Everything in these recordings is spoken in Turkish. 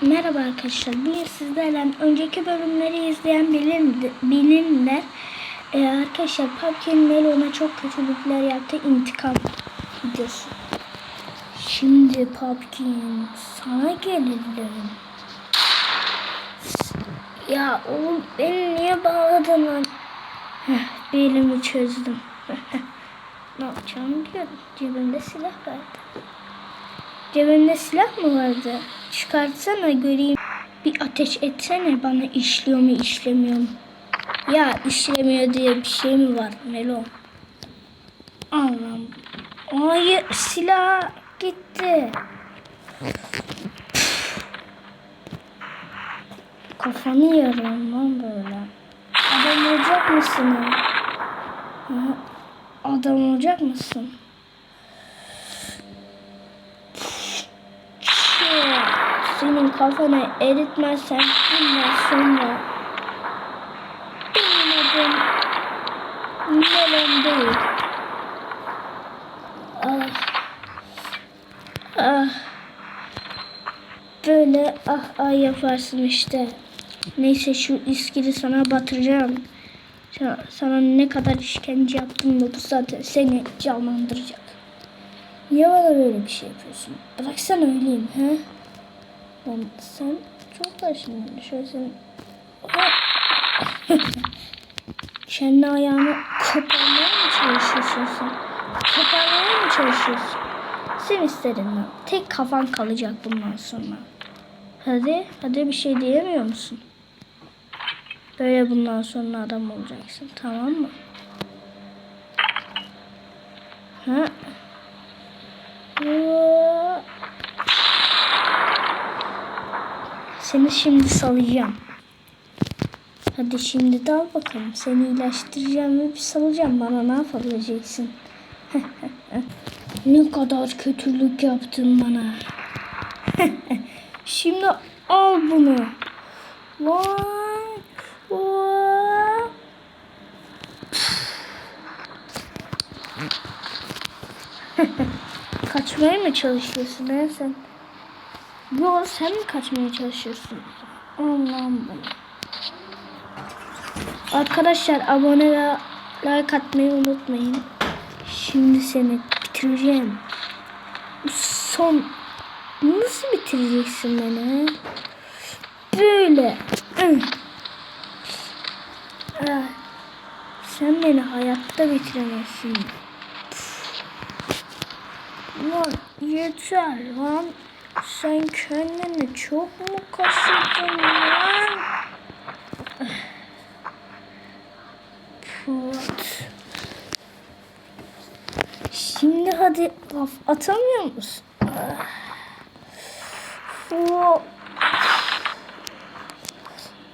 Merhaba arkadaşlar. Bugün sizlerle önceki bölümleri izleyen bilim, bilimler Ee, arkadaşlar Pumpkin Melon'a çok kötülükler yaptı. intikam videosu. Şimdi Pumpkin sana gelirim. Ya oğlum beni niye bağladın lan? Heh, bir elimi çözdüm. ne yapacağımı biliyorum. Cebimde silah vardı. Cebinde silah mı vardı? Çıkartsana göreyim. Bir ateş etsene bana işliyor mu işlemiyor mu? Ya işlemiyor diye bir şey mi var Melo? Allah'ım. Hayır silah gitti. Kafanı yarıyorum lan böyle. Adam olacak mısın? Adam olacak mısın? Senin kafanı eritmezsen bundan sonra benim adım Melon değil. Ah. Ah. Böyle ah ah yaparsın işte. Neyse şu iskili sana batıracağım. Sa- Sana ne kadar işkence yaptım bu zaten seni canlandıracak. Niye bana böyle bir şey yapıyorsun? Bıraksana öleyim he? Lan sen çok da şimdi şöyle sen... Kendi ayağını koparmaya mı çalışıyorsun sen? Koparmaya mı çalışıyorsun? Sen istedin lan. Tek kafan kalacak bundan sonra. Hadi, hadi bir şey diyemiyor musun? Böyle bundan sonra adam olacaksın. Tamam mı? Ha? Seni şimdi salacağım. Hadi şimdi dal bakalım. Seni iyileştireceğim ve bir salacağım. Bana ne yapabileceksin? ne kadar kötülük yaptın bana. şimdi al bunu. Vay. Vay. Kaçmaya mı çalışıyorsun ha sen? Yo sen mi kaçmaya çalışıyorsun? Allah'ım bana. Arkadaşlar abone ve like atmayı unutmayın. Şimdi seni bitireceğim. Son nasıl bitireceksin beni? Böyle. Ah. Sen beni hayatta bitiremezsin. Lan yeter lan. Sen kendini çok mu kasıldın lan? Put. Şimdi hadi laf atamıyor musun?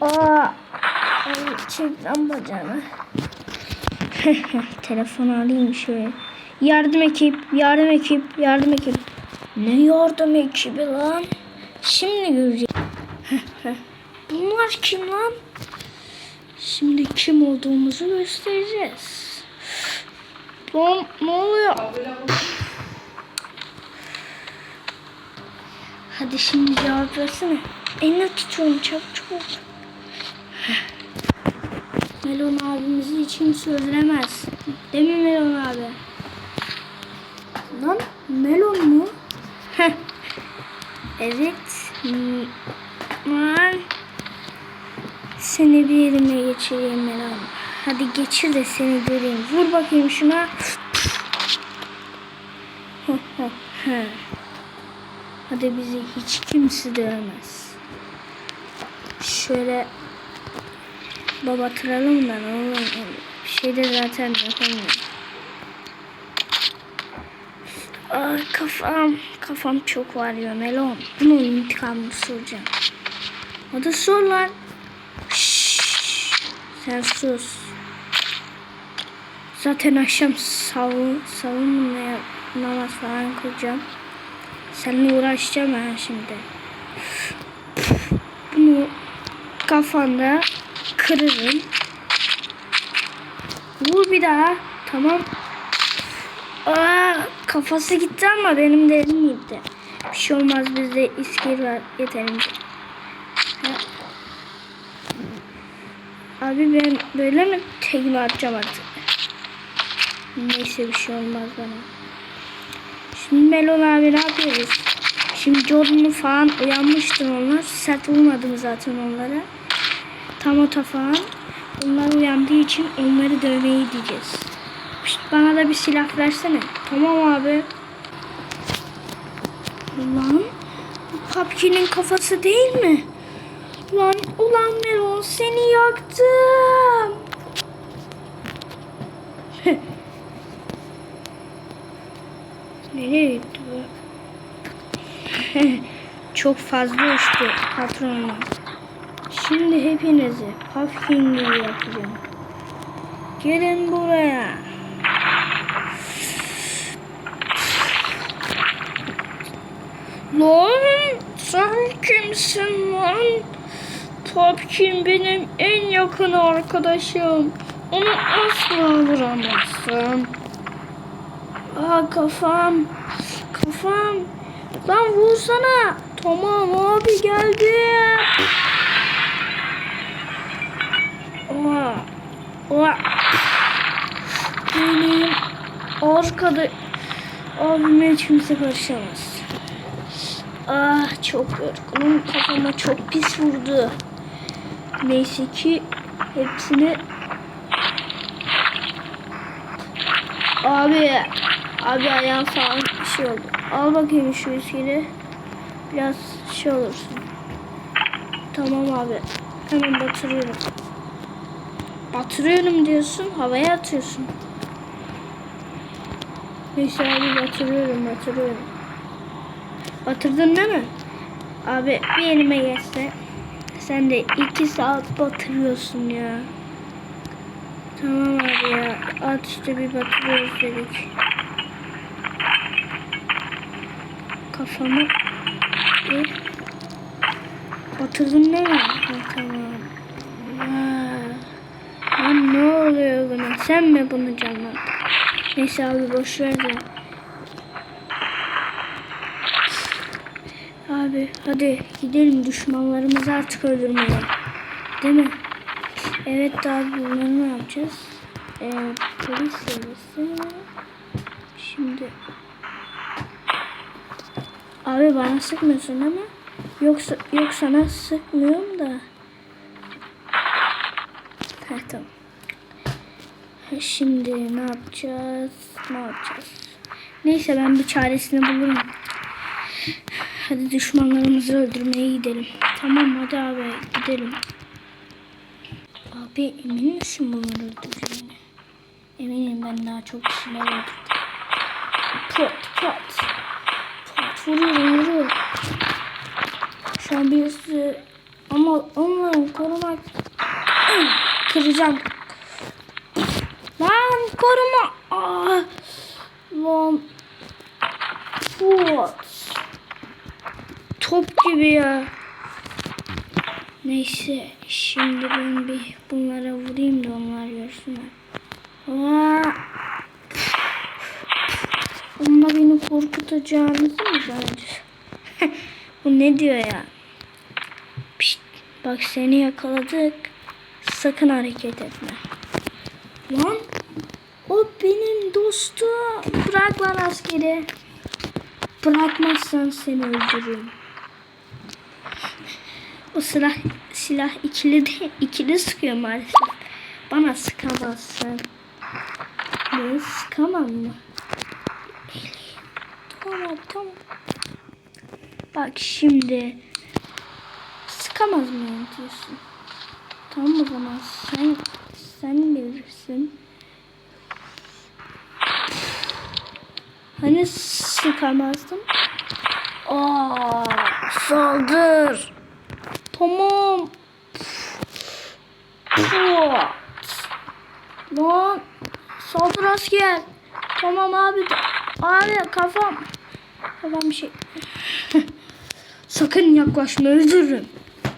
Aa. Ay, çek lan bacağını. Telefonu alayım şöyle. Yardım ekip, yardım ekip, yardım ekip. Ne yardım ekibi lan? Şimdi göreceğiz. Bunlar kim lan? Şimdi kim olduğumuzu göstereceğiz. Lan ne oluyor? Hadi şimdi cevap versene. Eline tutuyorum çabuk çabuk. Melon abimizi için söylemez. Değil mi Melon abi? Lan melon mu? Evet. Lan. Seni bir yerime geçireyim melon. Hadi geçir de seni göreyim. Vur bakayım şuna. Hadi bizi hiç kimse dövmez. Şöyle baba tıralım ne olur. Bir şey de zaten yapamıyorum. Ay kafam, kafam çok var ya melon. Bunun intikamını soracağım. Hadi sor lan. Şşş, sen sus. Zaten akşam savun, savunmaya namaz falan kılacağım. Seninle uğraşacağım ben şimdi. Bunu kafanda kırırım. Vur bir daha. Tamam. Aa, kafası gitti ama benim de elim gitti. Bir şey olmaz bizde iskir var yeterince. Abi ben böyle mi tekme atacağım artık? Neyse bir şey olmaz bana. Şimdi Melon abi ne yapıyoruz? Şimdi Jordan'ı falan uyanmıştır onlar. Sert vurmadım zaten onlara. Tamota falan. Onlar uyandığı için onları dövmeyi diyeceğiz. Bana da bir silah versene. Tamam abi. Ulan Papki'nin kafası değil mi? Lan ulan Melon seni yaktım. Nereye gitti bu? Çok fazla uçtu patronum. Şimdi hepinizi gibi yapacağım. Gelin buraya. Lan sen kimsin lan? Pumpkin benim en yakın arkadaşım. Onu asla vuramazsın. Aa kafam. Kafam. Lan vursana. Tamam abi geldi. Oha. Oha. Benim arkada abime kimse karışamaz. Ah çok yorgunum. Kafama çok pis vurdu. Neyse ki hepsini Abi Abi ayağım falan bir şey oldu. Al bakayım şu iskili. Biraz şey olursun. Tamam abi. Hemen batırıyorum. Batırıyorum diyorsun. Havaya atıyorsun. Neyse abi batırıyorum batırıyorum. Batırdın değil mi? Abi bir elime geçse. Sen de iki saat batırıyorsun ya. Tamam abi ya. At işte bir batırıyoruz dedik. Kafamı bir batırdın değil mi? Ha, tamam. Lan ne oluyor buna? Sen mi bunu canlandırdın? Neyse abi boş ver de. Abi hadi gidelim düşmanlarımızı artık öldürmeye. Değil mi? Evet abi bunları ne yapacağız? Ee, polis servisi. Şimdi Abi bana sıkmıyorsun ama yoksa yok sana sıkmıyorum da. Ha tamam. Şimdi ne yapacağız? Ne yapacağız? Neyse ben bir çaresini bulurum. Hadi düşmanlarımızı öldürmeye gidelim. Tamam hadi abi gidelim. Abi emin misin bunları öldüreceğine? Eminim ben daha çok kişiler öldürdüm. Pat pat. Pat vuruyorum vuruyorum. Şu an birisi ama onları korumak kıracağım. Lan koruma. Aa, lan. Pat. Top gibi ya. Neyse şimdi ben bir bunlara vurayım da onlar görsünler. Aa! Onunla beni korkutacağınızı mı zannediyorsun? Bu ne diyor ya? Pişt, bak seni yakaladık. Sakın hareket etme. Lan o benim dostum. Bırak lan askeri. Bırakmazsan seni öldürürüm. O silah silah ikili de ikili sıkıyor maalesef. Bana sıkamazsın. Ben sıkamam mı? Tamam tamam. Bak şimdi sıkamaz mıyım diyorsun. Tamam o zaman sen sen bilirsin. Hani sıkamazdım? Aa, saldır. Tamam. Lan saldır asker. Tamam abi. Abi kafam. Kafam bir şey. Sakın yaklaşma öldürürüm.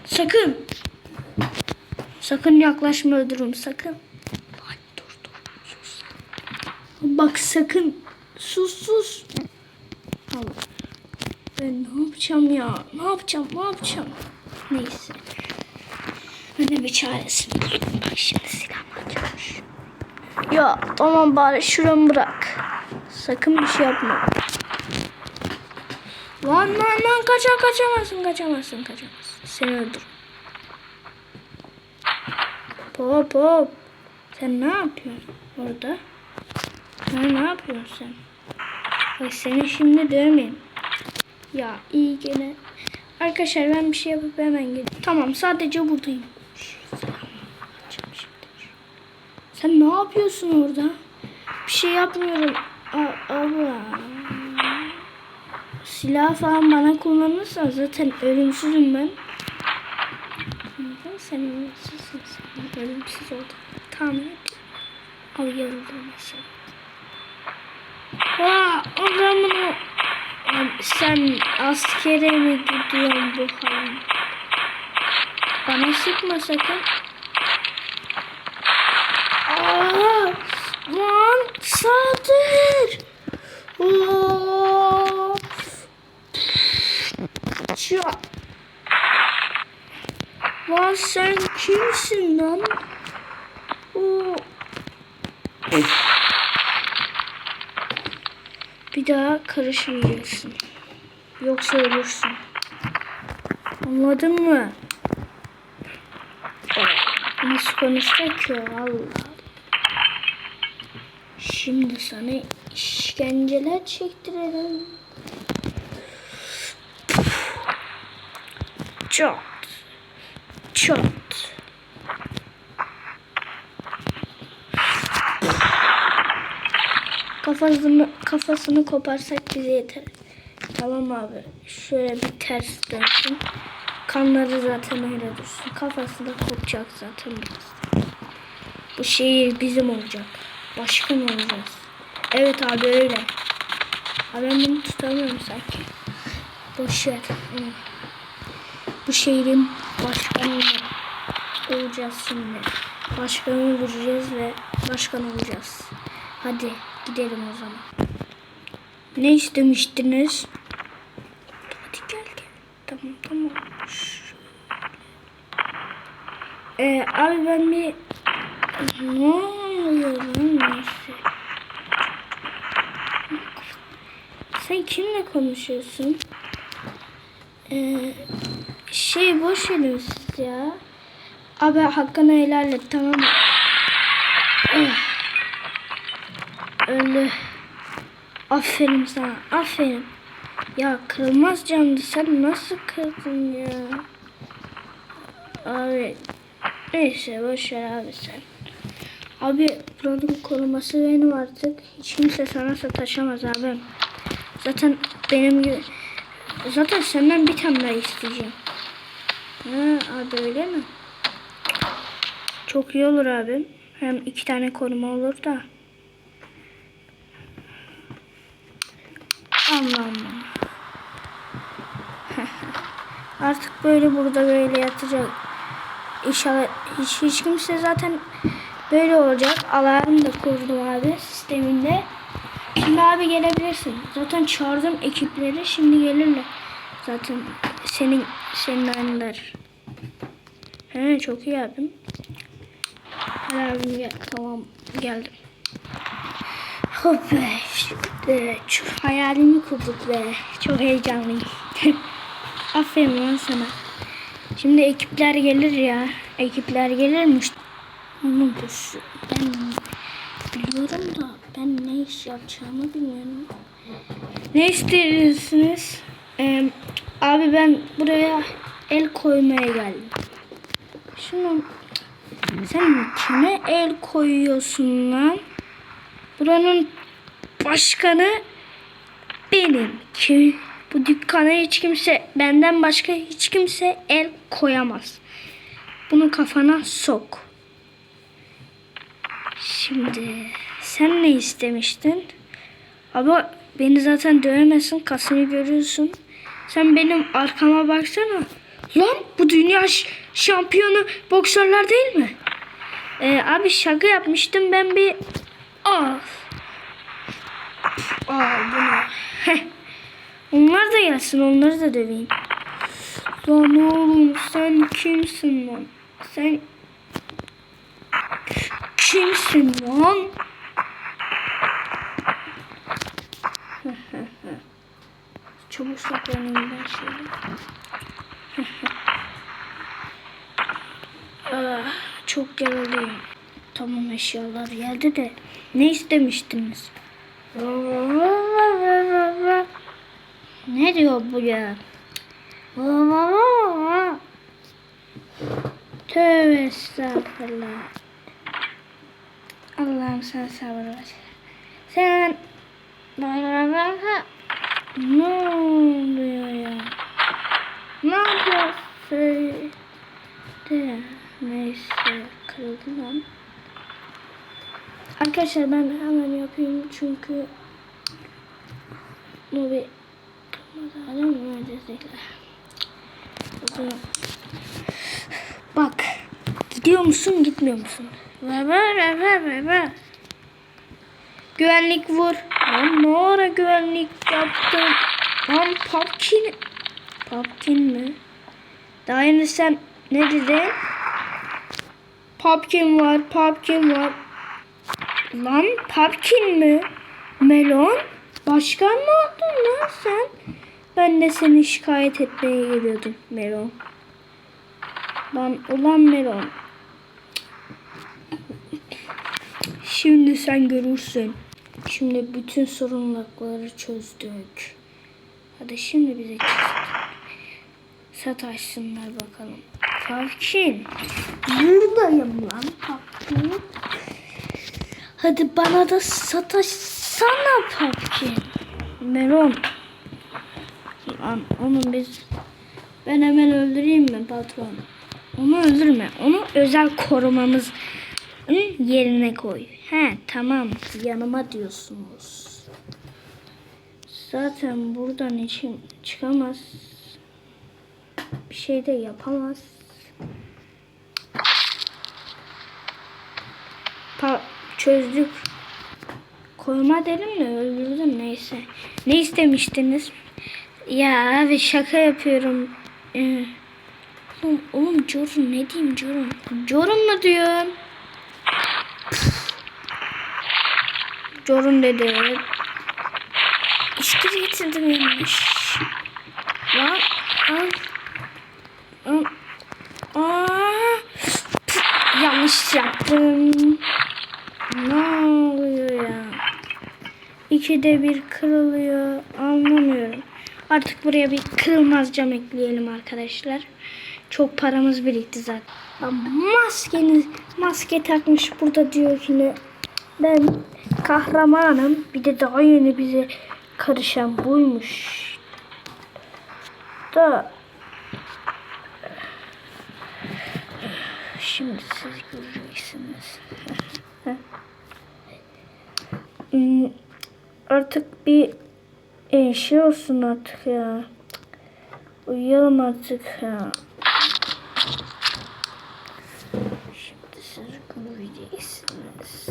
Sakın. Sakın yaklaşma öldürürüm sakın. Dur dur sus. Bak sakın. Sus sus. Tamam. Ben ne yapacağım ya? Ne yapacağım? Ne yapacağım? Neyse. De bir çaresini. Bak şimdi silahımı açmış. Ya aman bari şuramı bırak. Sakın bir şey yapma. Lan lan lan kaça kaçamazsın kaçamazsın kaçamazsın. Seni öldür. Hop hop. Sen ne yapıyorsun orada? Ha, ne yapıyorsun sen? Bak seni şimdi dövmeyeyim. Ya iyi gene. Arkadaşlar ben bir şey yapıp hemen geleyim. Tamam sadece buradayım. Sen ne yapıyorsun orada? Bir şey yapmıyorum. Allah. Silah falan bana kullanırsan zaten ölümsüzüm ben. Sen ölümsüzsün. Sen ölümsüz oldun. Tahmin et. Al yarıldım mesela. Aa, o zaman sen askere mi gidiyorsun bu halin? Bana sıkma sakın. Aa, lan saldır. Oo. Ya. Lan sen kimsin lan? Oo. Bir daha karışmayacaksın. Yoksa ölürsün. Anladın mı? Nasıl konuşacak ki? Allah. Şimdi sana işkenceler çektirelim. Çat. Çat. Kafasını kafasını koparsak bize yeter. Tamam abi. Şöyle bir ters dönsün. Kanları zaten öyle dursun. Kafası da kopacak zaten biraz. Bu şehir bizim olacak. Başkan olacağız. Evet abi öyle. Abi ben bunu tutamıyorum sanki. Boş ver. Hı. Bu şehrin başkanı olacağız şimdi. Başkanı vuracağız ve başkan olacağız. Hadi gidelim o zaman. Ne istemiştiniz? Hadi gel gel. Tamam tamam. Ee, abi ben bir... Ne oluyor lan neyse. Sen kimle konuşuyorsun? Ee, şey boş verin siz ya. Abi hakkını helal et tamam mı? Öldü. Aferin sana. Aferin. Ya kırılmaz canlı. Sen nasıl kırdın ya? Abi. Neyse boş ver abi sen. Abi buranın koruması benim artık. Hiç kimse sana sataşamaz abim. Zaten benim gibi... Zaten senden bir tane daha isteyeceğim. Ha abi öyle mi? Çok iyi olur abim. Hem iki tane koruma olur da. Allah. Artık böyle burada böyle yatacak. İnşallah hiç, hiç kimse zaten böyle olacak. Alarm da kurdum abi sisteminde. Şimdi abi gelebilirsin. Zaten çağırdım ekipleri. Şimdi gelirler. Zaten senin senin anneler. He çok iyi abim. Hadi abim gel. Tamam geldim. Hop be. Şimdi çok hayalimi kurduk be. Çok heyecanlıyım. Aferin lan sana. Şimdi ekipler gelir ya. Ekipler gelirmiş. Onu boş. Ben biliyorum da ben ne iş yapacağımı bilmiyorum. Ne istiyorsunuz? Ee, abi ben buraya el koymaya geldim. Şunu sen kime el koyuyorsun lan? Buranın başkanı benim. Ki bu dükkana hiç kimse benden başka hiç kimse el koyamaz. Bunu kafana sok. Şimdi sen ne istemiştin? Ama beni zaten dövemezsin. Kasını görüyorsun. Sen benim arkama baksana. Lan bu dünya şampiyonu boksörler değil mi? Ee, abi şaka yapmıştım ben bir... Al. Al bunu. Heh. Onlar da gelsin onları da döveyim. Lan oğlum sen kimsin lan? Sen kimsin lan? Çabuk saklanayım ben şöyle. çok gerildim. Tamam eşyalar geldi de ne istemiştiniz? Ne diyor bu ya? Tövbe estağfurullah. Allah'ım sen sabır ver. Sen ne oluyor ya? Ne yapıyorsun? Neyse kırıldı lan. Arkadaşlar ben hemen yapayım çünkü bu bir Adam mühendislikler. Bak. Gidiyor musun gitmiyor musun? Güvenlik vur. Lan ne ara güvenlik yaptın? Lan Pumpkin. Pumpkin mi? Daha yeni sen ne dedin? Pumpkin var, Pumpkin var. Lan Pumpkin mi? Melon? Başkan mı oldun lan sen? Ben de seni şikayet etmeye geliyordum Melon. Lan ulan Melon. Şimdi sen görürsün. Şimdi bütün sorumlulukları çözdük. Hadi şimdi bize sataşsınlar bakalım. Falkin. Buradayım lan Falkin. Hadi bana da sataşsana Falkin. Melon. Lan onu biz... Ben hemen öldüreyim mi patron? Onu öldürme. Onu özel korumamız yerine koy. He tamam yanıma diyorsunuz. Zaten buradan için çıkamaz. Bir şey de yapamaz. Çözdük. Koyma dedim de öldürdüm neyse. Ne istemiştiniz? Ya abi şaka yapıyorum. Ee, oğlum, oğlum Jorun ne diyeyim Jorun? Jorun mu diyorsun? Jorun dedi. İşte getirdim yanlış. Lan al. Al. Aa, püf, yanlış yaptım. Ne oluyor ya? İkide bir kırılıyor. Anlamıyorum. Artık buraya bir kırılmaz cam ekleyelim arkadaşlar. Çok paramız birikti zaten. Lan maskeniz maske takmış burada diyor ki ne? Ben kahramanım. Bir de daha yeni bize karışan buymuş. Da Şimdi siz göreceksiniz. Artık bir e, şey olsun artık ya. Uyuyalım artık ya. Şimdi siz göreceksiniz.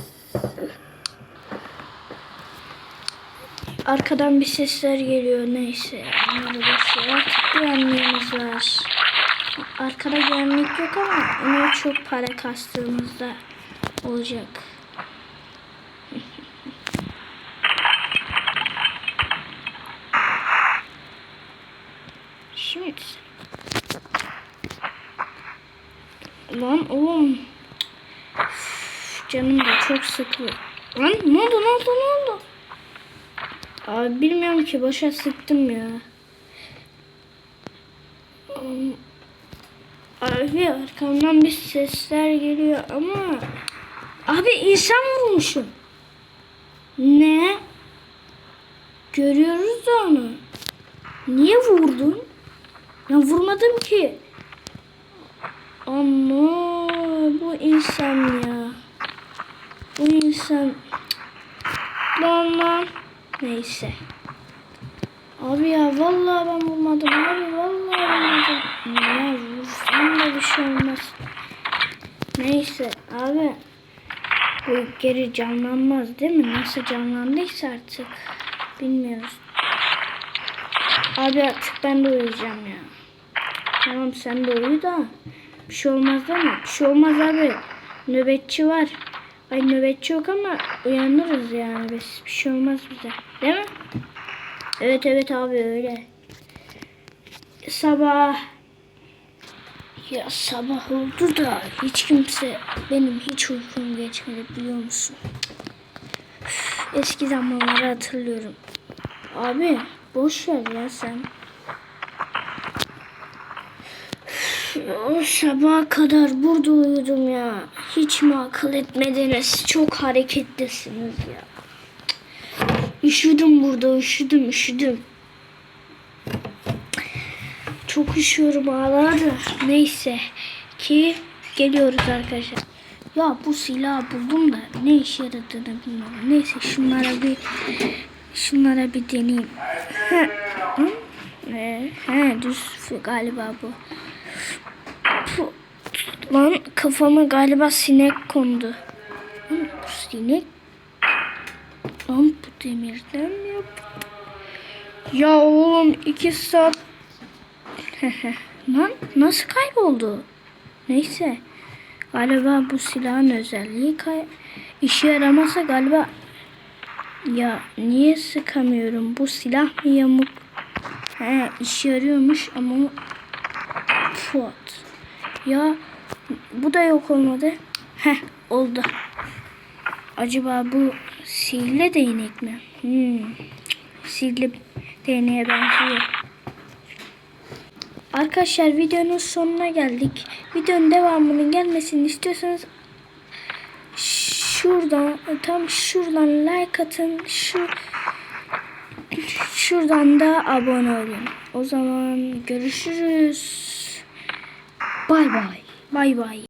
Arkadan bir sesler geliyor neyse. Boş ver. Artık güvenliğimiz var. Arkada güvenlik yok ama ona çok para kastığımızda olacak. Şimdi Lan oğlum. Üf, Canım da çok sıkıyor. Lan ne oldu ne oldu ne oldu? Abi bilmiyorum ki başa sıktım ya. Abi arkamdan bir sesler geliyor ama Abi insan vurmuşum. Ne? Görüyoruz da onu. Niye vurdun? Ya vurmadım ki. Ama bu insan ya. Bu insan. Lan. Neyse. Abi ya vallahi ben vurmadım abi vallahi vurmadım. Ya vursam da bir şey olmaz. Neyse abi. Bu geri canlanmaz değil mi? Nasıl canlandıysa artık bilmiyoruz. Abi artık ben de uyuyacağım ya. Tamam sen de uyu da. Bir şey olmaz değil mi? Bir şey olmaz abi. Nöbetçi var. Ay nöbetçi yok ama uyanırız yani biz. Bir şey olmaz bize. Değil mi? Evet evet abi öyle. Sabah ya sabah oldu da hiç kimse benim hiç uykum geçmedi biliyor musun? Üf, Eski zamanları hatırlıyorum. Abi boş ver ya sen. Üf, O sabaha kadar burada uyudum ya. Hiç mi akıl etmediniz? Çok hareketlisiniz ya. Üşüdüm burada, üşüdüm, üşüdüm. Çok üşüyorum ağladı. Neyse ki geliyoruz arkadaşlar. Ya bu silahı buldum da ne işe yaradığını bilmiyorum. Neyse şunlara bir şunlara bir deneyeyim. He? He, he düz galiba bu. Lan kafama galiba sinek kondu. Lan bu sinek Lan bu demirden mi yap? Ya oğlum iki saat Lan nasıl kayboldu? Neyse. Galiba bu silahın özelliği kay işe yaramasa galiba ya niye sıkamıyorum? Bu silah mı yamuk? He işe yarıyormuş ama Fuat. Ya bu da yok olmadı. Heh oldu. Acaba bu sihirli değnek mi? Hmm. Sihirli değneğe benziyor. Arkadaşlar videonun sonuna geldik. Videonun devamının gelmesini istiyorsanız şuradan tam şuradan like atın. Şu şuradan da abone olun. O zaman görüşürüz. Bay bay. Bay bay.